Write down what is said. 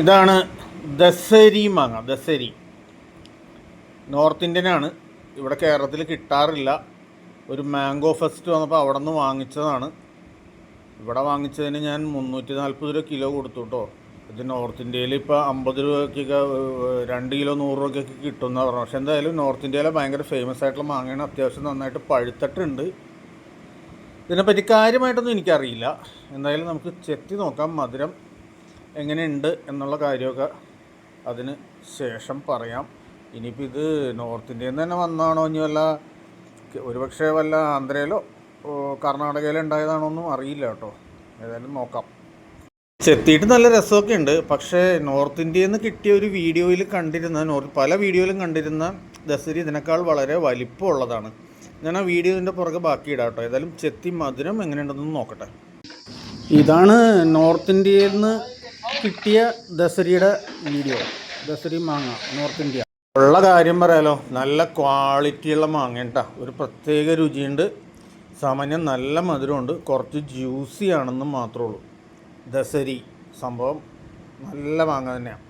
ഇതാണ് ദസരി മാങ്ങ ദസരി. നോർത്ത് ഇന്ത്യനാണ്. ഇവിടെ കേരളത്തിൽ കിട്ടാറില്ല. ഒരു മാംഗോ ഫെസ്റ്റ് വന്നപ്പോൾ അവിടെ നിന്ന് വാങ്ങിച്ചതാണ്. ഇവിടെ വാങ്ങിച്ചതിന് ഞാൻ മുന്നൂറ്റി നാൽപ്പത് രൂപ കിലോ കൊടുത്തു കേട്ടോ ഇത് നോർത്ത് ഇന്ത്യയിൽ ഇപ്പോൾ അമ്പത് രൂപയ്ക്കൊക്കെ രണ്ട് കിലോ നൂറ് രൂപയ്ക്കൊക്കെ കിട്ടുമെന്ന് പറഞ്ഞു പക്ഷേ എന്തായാലും നോർത്ത് ഇന്ത്യയിലെ ഭയങ്കര ഫേമസ് ആയിട്ടുള്ള മാങ്ങയാണ്. അത്യാവശ്യം നന്നായിട്ട് പഴുത്തിട്ടുണ്ട്. ഇതിനെപ്പറ്റി കാര്യമായിട്ടൊന്നും എനിക്കറിയില്ല. എന്തായാലും നമുക്ക് ചെത്തി നോക്കാം. മധുരം എങ്ങനെയുണ്ട് എന്നുള്ള കാര്യമൊക്കെ അതിന് ശേഷം പറയാം. ഇനിയിപ്പോൾ ഇത് നോർത്ത് ഇന്ത്യയിൽ നിന്ന് തന്നെ വന്നതാണോ ഇനി വല്ല ഒരുപക്ഷെ വല്ല ആന്ധ്രയിലോ കർണാടകയിലോ ഉണ്ടായതാണോ ഒന്നും അറിയില്ല കേട്ടോ. ഏതായാലും നോക്കാം. ചെത്തിയിട്ട് നല്ല രസമൊക്കെ ഉണ്ട്. പക്ഷേ നോർത്ത് ഇന്ത്യയിൽ നിന്ന് കിട്ടിയ ഒരു വീഡിയോയിൽ കണ്ടിരുന്ന നോർത്ത് പല വീഡിയോയിലും കണ്ടിരുന്ന ദസരി ഇതിനേക്കാൾ വളരെ വലിപ്പമുള്ളതാണ്. ഞാൻ ആ വീഡിയോന്റെ പുറകെ ബാക്കി ഇടാം കേട്ടോ. ഏതായാലും ചെത്തി മധുരം എങ്ങനെയുണ്ടെന്ന് നോക്കട്ടെ. ഇതാണ് നോർത്ത് ഇന്ത്യയിൽ നിന്ന് കിട്ടിയ ദസരിയുടെ വീഡിയോ. ദസരി മാങ്ങ നോർത്ത് ഇന്ത്യ. ഉള്ള കാര്യം പറയാലോ. നല്ല ക്വാളിറ്റിയുള്ള മാങ്ങ കേട്ടോ ഒരു പ്രത്യേക രുചിയുണ്ട്. സാമാന്യം നല്ല മധുരമുണ്ട്. കുറച്ച് ജ്യൂസി ആണെന്ന് മാത്രമേ ഉള്ളൂ. ദസരി സംഭവം നല്ല മാങ്ങ തന്നെയാണ്